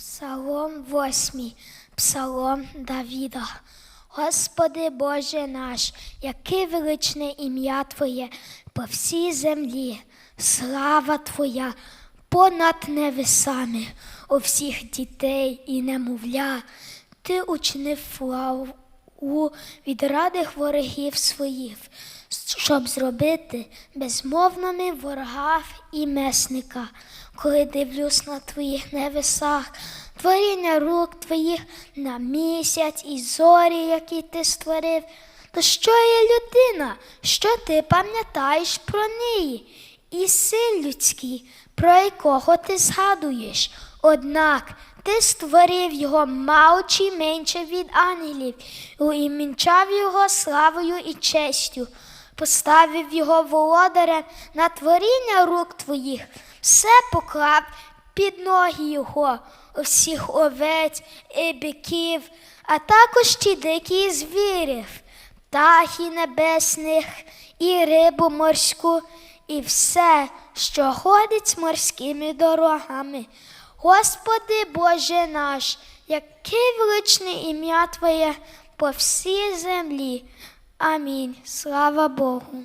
Псалом 8, Псалом Давіда. Господи Боже наш, яке величне ім'я Твоє по всій землі, слава Твоя понад небесами у всіх дітей і немовля. Ти учинив славу від радих ворогів своїх, щоб зробити безмовними ворогав і месника. Коли дивлюсь на твоїх небесах, творіння рук твоїх на місяць і зорі, які ти створив, то що є людина, що ти пам'ятаєш про неї, і син людський, про якого ти згадуєш. Однак ти створив його маючи менше від ангелів, і умінчав його славою і честю, поставив його володарем на творіння рук твоїх, все поклав під ноги його, всіх овець і биків, а також ті дикі звірів, птахи небесних і рибу морську, і все, що ходить морськими дорогами. Господи Боже наш, яке величне ім'я Твоє по всій землі. Амінь. Слава Богу.